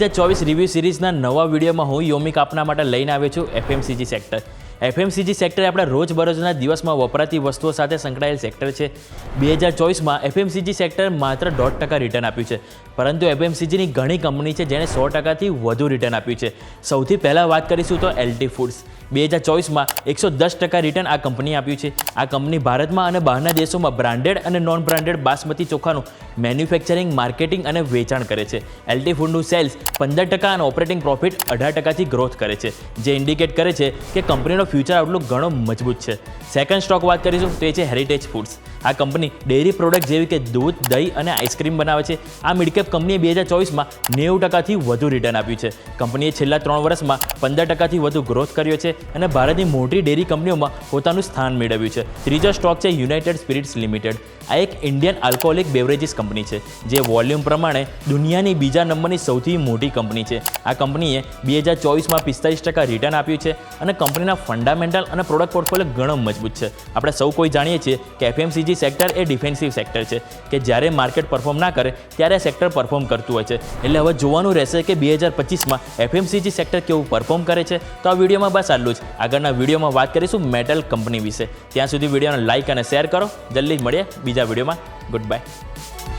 હજાર ચોવીસ રિવ્યૂ સિરીઝના નવા વિડીયોમાં હું યોમિક આપના માટે લઈને આવ્યો છું એફએમસીજી સેક્ટર એફએમસીજી સેક્ટર આપણા રોજબરોજના દિવસમાં વપરાતી વસ્તુઓ સાથે સંકળાયેલ સેક્ટર છે. બે હજાર ચોવીસમાં એફએમસીજી સેક્ટર માત્ર દોઢ ટકા રિટર્ન આપ્યું છે. પરંતુ એફએમસીજીની ઘણી કંપની છે જેણે સો ટકાથી વધુ રિટર્ન આપ્યું છે. સૌથી પહેલાં વાત કરીશું તો એલટી ફૂડ્સ બે હજાર ચોવીસમાં એકસો દસ ટકા રિટર્ન આ કંપનીએ આપ્યું છે. આ કંપની ભારતમાં અને બહારના દેશોમાં બ્રાન્ડેડ અને નોન બ્રાન્ડેડ બાસમતી ચોખાનું મેન્યુફેક્ચરિંગ માર્કેટિંગ અને વેચાણ કરે છે. એલટી ફૂડનું સેલ્સ પંદર ટકા અને ઓપરેટિંગ પ્રોફિટ અઢાર ટકાથી ગ્રોથ કરે છે. જે ઇન્ડિકેટ કરે છે કે કંપનીનો ફ્યુચર આઉટલુક ઘણો મજબૂત છે. સેકન્ડ સ્ટોક વાત કરીશું તો એ છે હેરિટેજ ફૂડ્સ આ કંપની ડેરી પ્રોડક્ટ જેવી કે દૂધ, દહીં અને આઈસ્ક્રીમ બનાવે છે. આ મિડકેપ કંપનીએ બે હજાર ચોવીસમાં નેવું ટકાથી વધુ રિટર્ન આપ્યું છે. કંપનીએ છેલ્લા ત્રણ વર્ષમાં પંદર ટકાથી વધુ ગ્રોથ કર્યો છે. અને ભારતની મોટી ડેરી કંપનીઓમાં પોતાનું સ્થાન મેળવ્યું છે. ત્રીજો સ્ટોક છે યુનાઇટેડ સ્પિરિટ્સ લિમિટેડ. આ એક ઇન્ડિયન આલ્કોહોલિક બેવરેજીસ કંપની છે, જે વોલ્યુમ પ્રમાણે દુનિયાની બીજા નંબરની સૌથી મોટી કંપની છે. આ કંપનીએ બે હજાર ચોવીસમાં પિસ્તાલીસ ટકા રિટર્ન આપ્યું છે અને કંપનીના ફંડામેન્ટલ અને પ્રોડક્ટ પોર્ટફોલિયો ઘણો મજબૂત છે. આપણે સૌ કોઈ જાણીએ છીએ કે એફએમસીજી સેક્ટર એ ડિફેન્સિવ સેક્ટર છે, કે જ્યારે માર્કેટ પરફોર્મ ના કરે ત્યારે સેક્ટર પરફોર્મ કરતું હોય છે. એટલે હવે જોવાનું રહેશે કે બે હજાર પચીસમાં એફએમસીજી સેક્ટર કેવું પરફોર્મ કરે છે. તો આ વિડીયોમાં બસ આટલું જ આગળના વિડીયોમાં વાત કરીશું મેટલ કંપની વિશે. ત્યાં સુધી વિડીયોને લાઇક અને શેર કરો. જલ્દી જ મળીએ બીજા વિડીયોમાં. Good bye